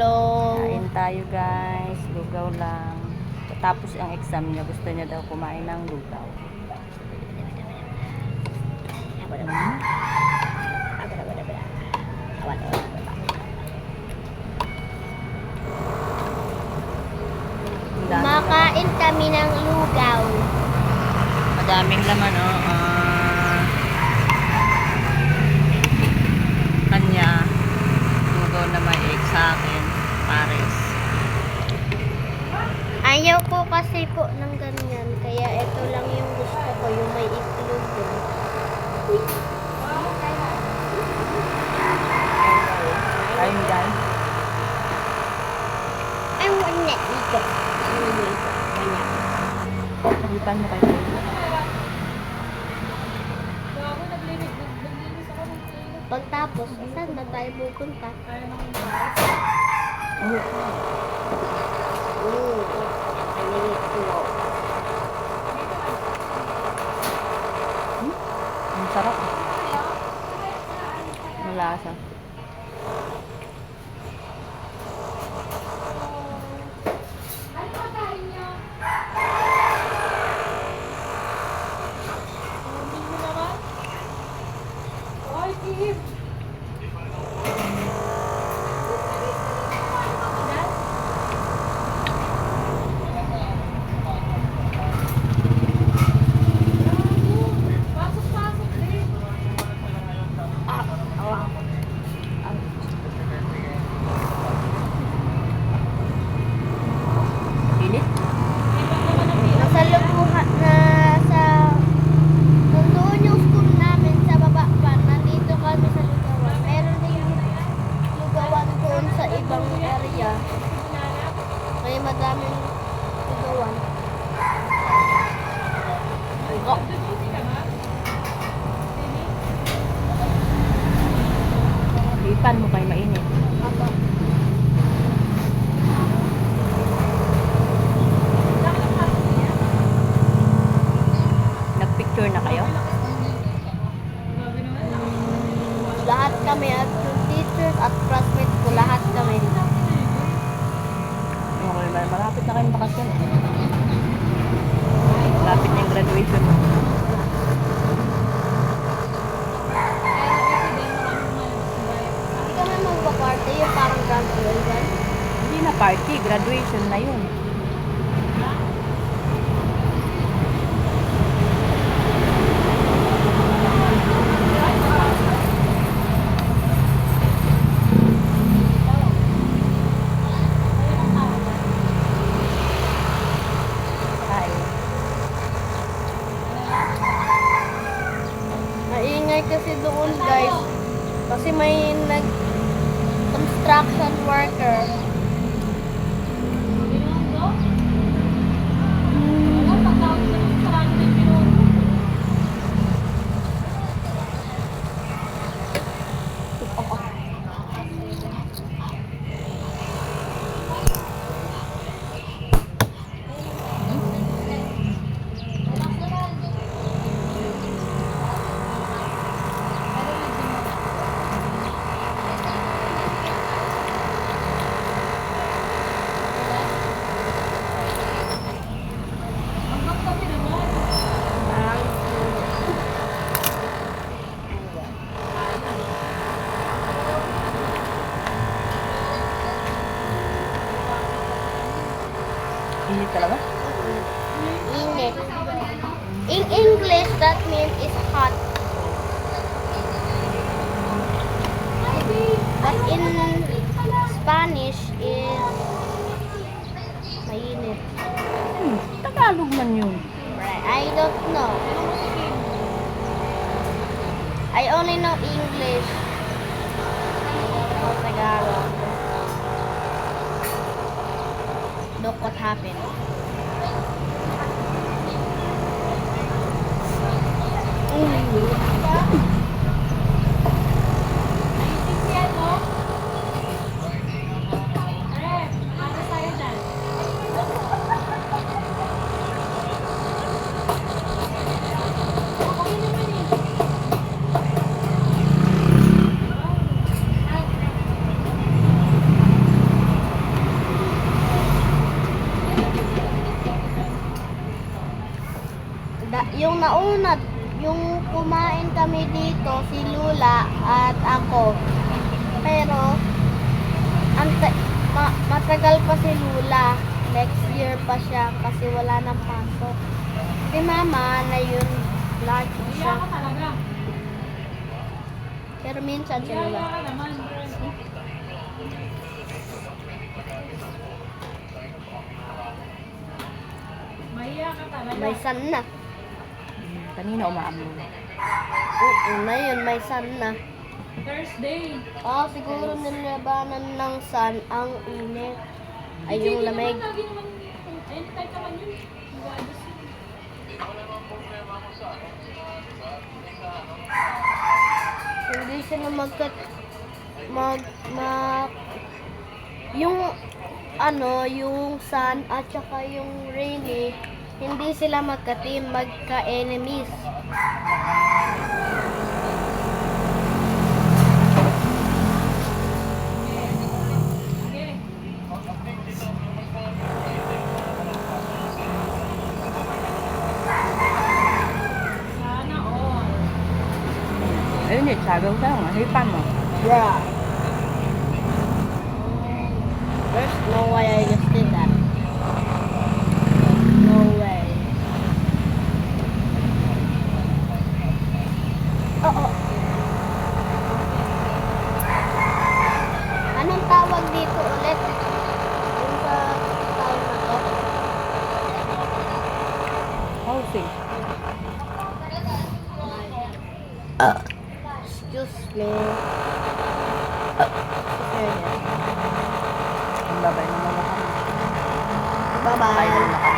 Hello. Kain tayo guys. Lugaw lang. Tapos ang exam niya, gusto niya daw kumain ng lugaw. Ang dami. Makain kami ng lugaw. Madaming laman, oh. Pagkitan mo kayo. Pagtapos, saan ba tayo pupunta? Oh, Mm. Ang madaming lugawan. Ugo. Lipan mo kayo mainit. Apa. Nagpicture na kayo? Lahat kami at teachers at classmates ko, lahat kami. Okay, mal- malapit na kayong bakasyon. Malapit na yung graduation mo. Hindi na party, graduation na yun. Kain. Maingay kasi doon guys. Kasi may nag construction worker. Init talaga? Init. In English, that means it's hot. But in Spanish is mainit. Hmm, Tagalog man yun. I don't know. I only know English. No Tagalog. Look what happened. Nauna, yung kumain kami dito, si Lula at ako. Pero, ante, ma- matagal pa si Lula. Next year pa siya kasi wala nang pasok. Si Mama na yun, lagi siya. Iyak ka talaga. Pero minsan si Lula. May sun na. Kanina umaamlong. Oo, na yun, may sun na. Thursday. Ah, siguro nilabanan ng sun ang init. Ay, yung Hindi lamig. naman lagi naman. Anytime naman yun. Hindi sila magkat mag mag yung ano, yung sun at saka yung rainy, hindi sila magka-team, magka-enemies. Ayun yun, sabi ko sa'yo, hipan mo. Bruh. There's no way I just did that. No way. Oo. Anong tawag dito ulit? Yung sa tawag na to? Housing. Me. Excuse me. Ako. Bye-bye. Bye na kami.